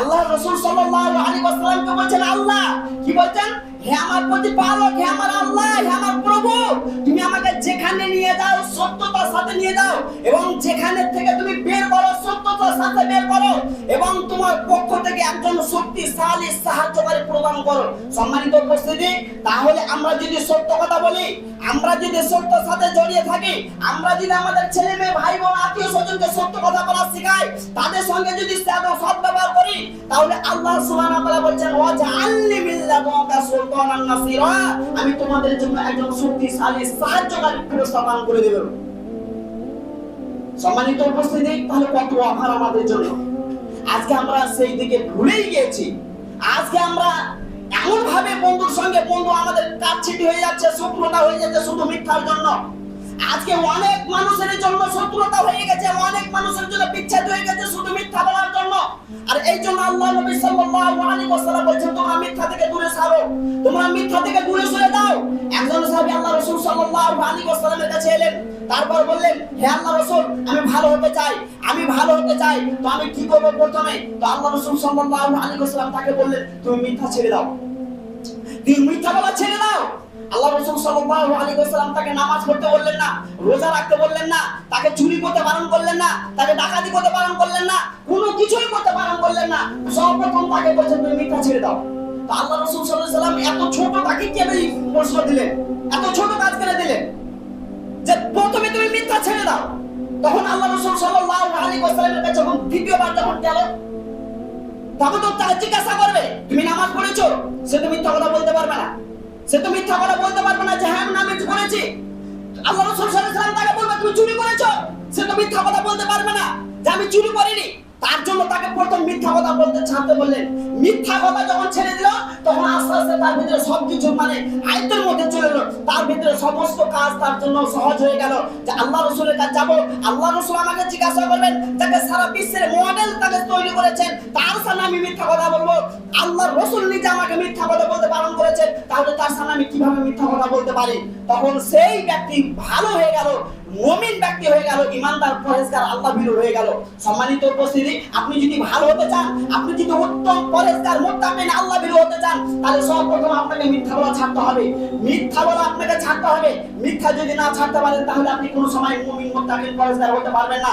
আল্লাহ রসুল সাল্লাল্লাহু আলাইহি বলছেন, আল্লাহ, কি বলছেন? হে আমার প্রতিপালক, হে আমার আল্লাহ, হে আমার প্রভু, তুমি আমাকে যেখানে নিয়ে যাও, সত্যতার সাথে নিয়ে যাও এবং যেখানে থেকে তুমি বের করো সত্যতার সাথে বের করো এবং তোমার পক্ষ থেকে একজন শক্তিশালী সাহায্যকারী প্রদান করো। সম্মানিত উপস্থিতি, তাহলে আমরা যদি সত্য কথা বলি, আমরা যদি সত্যর সাথে জড়িয়ে থাকি, আমরা যদি আমাদের ছেলে মেয়ে, ভাই বোন, আত্মীয় স্বজনকে সত্য কথা বলা শেখাই, তাদের সঙ্গে যদি সৎ ব্যবহার করি, তাহলে আল্লাহ সুবহানাহু ওয়া তাআলা বলছেন ওয়া জাআলনি মিল্লাকা সুলতানান নাসিরা আমি তোমাদের জন্য একজন শক্তিশালী সাহায্যকারী প্রস্তাবন করে দেব। সম্মানিত উপস্থিতি, তাহলে কত অফার আমাদের জন্য? আজকে আমরা সেই দিকে ভুলেই গিয়েছি। আজকে আমরা এমন ভাবে বন্ধুর সঙ্গে, বন্ধু আমাদের কাটছিটি হয়ে যাচ্ছে, শত্রুতা হয়ে যাচ্ছে শুধু মিথ্যার জন্য। আজকে অনেক মানুষের জন্য শত্রুতা হয়ে গেছে, অনেক মানুষের জন্য বিচ্ছেদ হয়ে গেছে শুধু মিথ্যা বলার জন্য। আর এই জন্য আল্লাহ নবী সাল্লাল্লাহু আলাইহি ওয়াসাল্লাম বলেছেন, তোমরা মিথ্যা থেকে দূরে সারো। তোমরা মিথ্যা থেকে দূরে সরে দাও তারপর বললেন, হে আল্লাহ আমি ভালো হতে চাই, আমি ভালো হতে চাই। তো আমি কি প্রথমে? তো আল্লাহ তাকে বললেন, তুমি মিথ্যা ছেড়ে দাও। তুমি মিথ্যা বলা ছেড়ে দাও। আল্লাহ রাসূল সাল্লাল্লাহু আলাইহি ওয়াসাল্লাম তাকে নামাজ পড়তে বললেন না, রোজা রাখতে বললেন না, তাকে চুরি করতে বারণ করলেন না, তাকে ডাকাতি করতে বারণ করলেন না, কোনো কিছুই করতে বারণ করলেন না। সর্বপ্রথম তাকে বলছেন তুমি মিথ্যা ছেড়ে দাও। তো আল্লাহ রাসূল ওয়াসাল্লাম এত ছোট তাকে কেন প্রশ্ন দিলেন এত ছোট কাজ কেন দিলেন যে প্রথমে তুমি মিথ্যা ছেড়ে দাও। তখন আল্লাহ রাসূল সাল্লাল্লাহু আলাইহি ওয়াসাল্লামের কাছে যখন দ্বিতীয়বার যখন গেল, তখন তো তার জিজ্ঞাসা করবে, তুমি নামাজ পড়েছো? সে তো মিথ্যা কথা বলতে পারবে না। সে তো মিথ্যা কথা বলতে পারবে না যে হ্যাঁ আমি নামাজ পড়েছি। আল্লাহ রাসূল ওয়াসাল্লাম তাকে বলবে, তুমি চুরি করেছ? সে তো মিথ্যা কথা বলতে পারবে না যে, আমি চুরি করিনি। তার জন্য তাকে প্রথম মিথ্যা কথা বলতে ছাড়তে বললেন মিথ্যা কথা যখন ছেড়ে দিল, তখন আস্তে আস্তে তার ভিতরে সবকিছু মানে আয়ত্তের মধ্যে চলে এলো। তার ভিতরে সমস্ত কাজ তার জন্য সহজ হয়ে গেল যে আল্লাহ রসুলের কাছে যাব। আল্লাহ রসুল আমাকে জিজ্ঞাসা করবেন যাকে সারা বিশ্বের মডেল তাকে তৈরি করেছেন। তার সামনে আমি মিথ্যা কথা বলব। আল্লাহ রসুল নিজে আমাকে মিথ্যা কথা বলতে তাহলে তার সামনে আমি কীভাবে মিথ্যা কথা বলতে পারি? তখন সেই ব্যক্তি ভালো হয়ে গেল, মুমিন ব্যক্তি হয়ে গেল, ইমানদার পরেজগার আল্লাহ ভীরু হয়ে গেল। সম্মানিত উপস্থিতি, আপনি যদি ভালো হতে চান, আপনি যদি উত্তম পরেজগার মুত্তাকিন, আল্লাহ ভীরু হতে চান, তাহলে সর্বপ্রথম আপনাকে মিথ্যা বলা ছাড়তে হবে। মিথ্যা বলা আপনাকে ছাড়তে হবে। মিথ্যা যদি না ছাড়তে পারেন, তাহলে আপনি কোনো সময় মুমিন, মুত্তাকিন পরেজগার হতে পারবেন না।